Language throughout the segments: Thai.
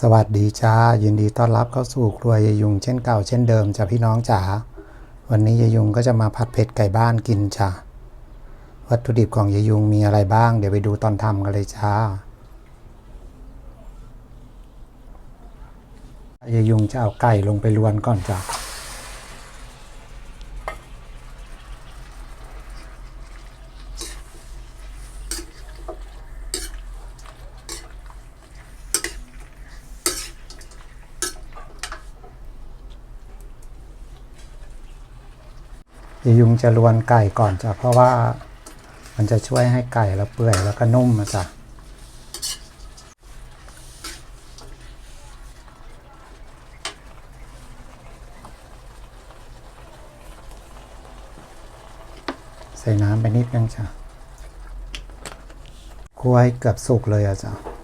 สวัสดีจ้ายินดีต้อนรับเข้าสู่ครัวยายยุงเช่นเก่าเช่นเดิมจ้ะพี่น้องจ๋าวันนี้ยายยุงก็จะมาผัดเผ็ดไก่บ้านกินจ้ะวัตถุดิบของยายยุงมีอะไรบ้าง เดี๋ยวไปดูตอนทำกันเลยจ้ายายยุงจะเอาไก่ลงไปลวนก่อนจ้ะ ยายยุงจะลวนไก่ก่อนจ้ะเพราะว่ามันจะช่วยให้ไก่เราเปื่อยแล้วก็นุ่มนะจ้ะใส่น้ำไปนิดนึงจ้ะคั่วให้เกือบสุกเลยอะจ้ะ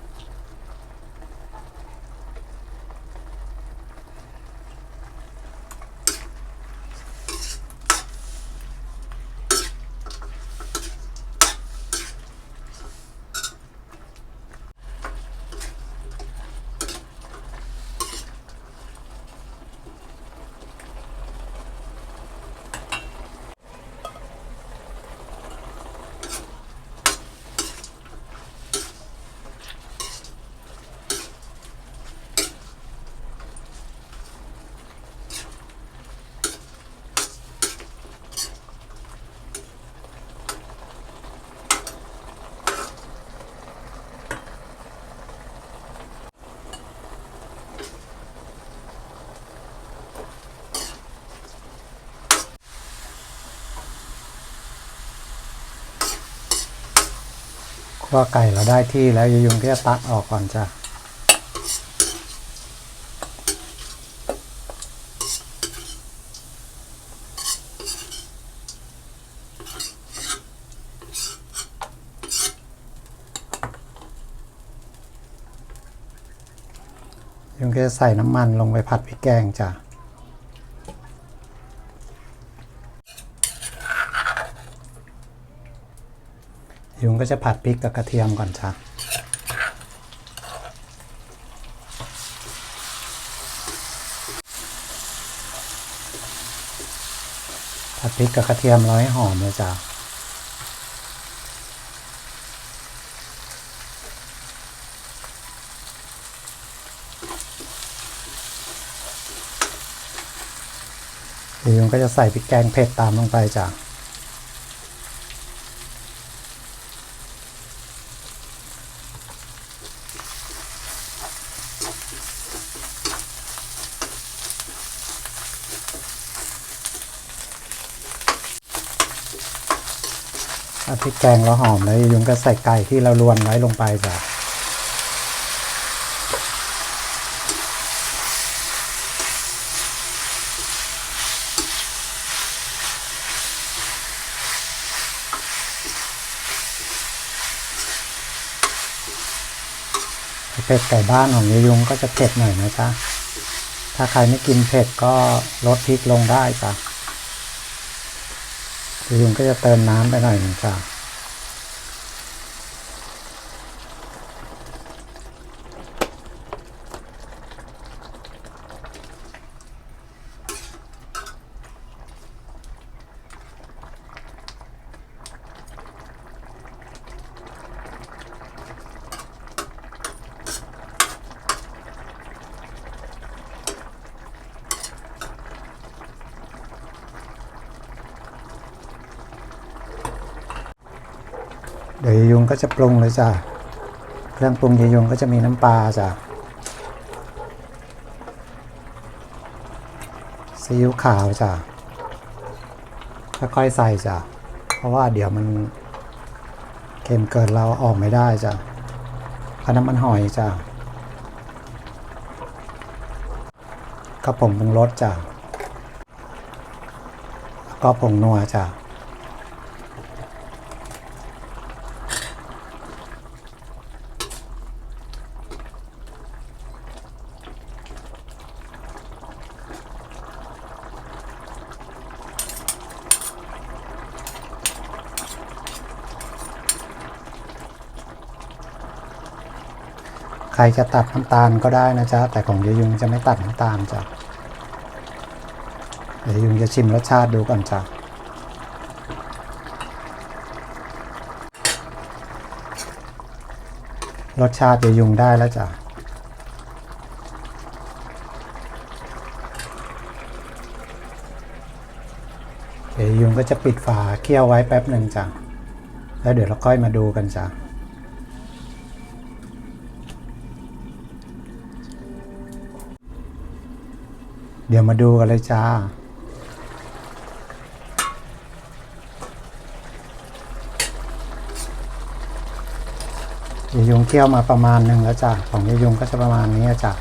คั่วไก่เราได้ที่แล้วยยุงก็จะตักออกก่อนจ้ะยุงก็จะใส่น้ำมันลงไปผัดพริกแกงจ้ะ ยุงก็จะผัดพริกกับกระเทียมก่อนจ้ะผัดพริกกับกระเทียมเราให้หอมเลยจ้ะยุงก็จะใส่พริกแกงเผ็ดตามลงไปจ้ะ ถ้าพริกแกงเราหอมแล้วยุงก็ใส่ไก่ที่เราลวนไว้ลงไปจ้ะเผ็ดไก่บ้านของยยุงก็จะเผ็ดหน่อยนะจ๊ะถ้าใครไม่กินเผ็ดก็ลดพริกลงได้จ้ะ ยุงก็จะเติมน้ำไปหน่อยหนึ่งจ้า เดี๋ยวยุงก็จะปรุงเลยจ้ะเครื่องปรุงยายยุงก็จะมีน้ำปลาจ้ะซีอิ๊วขาวจ้ะค่อยๆใส่จ้ะเพราะว่าเดี๋ยวมันเค็มเกินเราออกไม่ได้จ้ะก็น้ำมันหอยจ้ะก็ผงปรุงรสจ้ะแล้วก็ผงนัวจ้ะ ใครจะตัดน้ำตาลก็ได้นะจ๊ะ แต่ของยายยุงจะไม่ตัดน้ำตาลจ้ะเยยายยุงจะชิมรสชาติดูก่อนจ้ะรสชาติยายยุงได้แล้วจ้ะเดี๋ยวยายยุงก็จะปิดฝาเคี่ยวไว้แป๊บหนึ่งจ้ะ แล้วเดี๋ยวเราค่อยมาดูกันจ้ะ เดี๋ยวมาดูกันเลยจ้ายยยุงเคี่ยวมาประมาณหนึ่งแล้วจ้ะของยายยุงก็จะประมาณนี้จ้ะ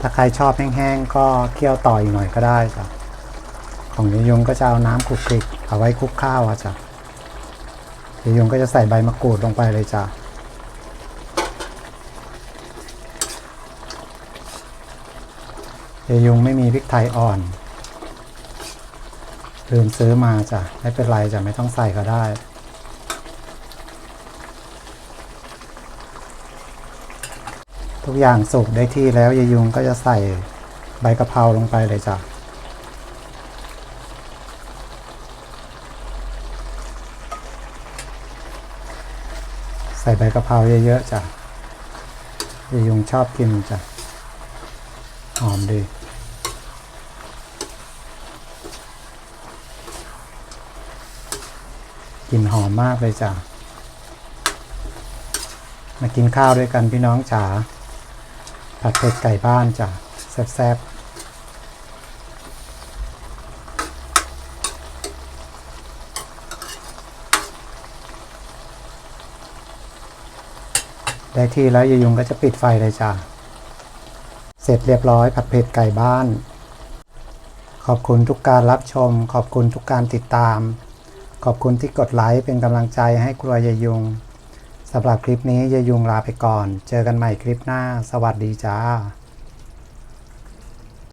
ถ้าใครชอบแห้งๆก็เคี่ยวต่ออีกหน่อยก็ได้จ้ะของยายยุงก็จะเอาน้ำคลุกคลิกเอาไว้คลุกข้าวอะจ้ะยายยุงก็จะใส่ใบมะกรูดลงไปเลยจ้ะ ยายยุงไม่มีพริกไทยอ่อนลืมซื้อมาจ้ะ ไม่เป็นไรจ้ะ ไม่ต้องใส่ก็ได้ ทุกอย่างสุกได้ที่แล้วยายยุงก็จะใส่ใบกะเพราลงไปเลยจ้ะใส่ใบกะเพราเยอะๆจ้ะยายยุงชอบกินจ้ะหอมดี กลิ่นหอมมากเลยจ้ะ มากินข้าวด้วยกันพี่น้องจ๋า ผัดเผ็ดไก่บ้านจ้ะ แซ่บๆ ได้ที่แล้วยายุงก็จะปิดไฟเลยจ้ะ เสร็จเรียบร้อยผัดเผ็ดไก่บ้าน ขอบคุณทุกการรับชม ขอบคุณทุกการติดตาม ขอบคุณที่กดไลค์เป็นกำลังใจให้ครัวยายยุงสำหรับคลิปนี้ยายยุงลาไปก่อน เจอกันใหม่คลิปหน้า สวัสดีจ้า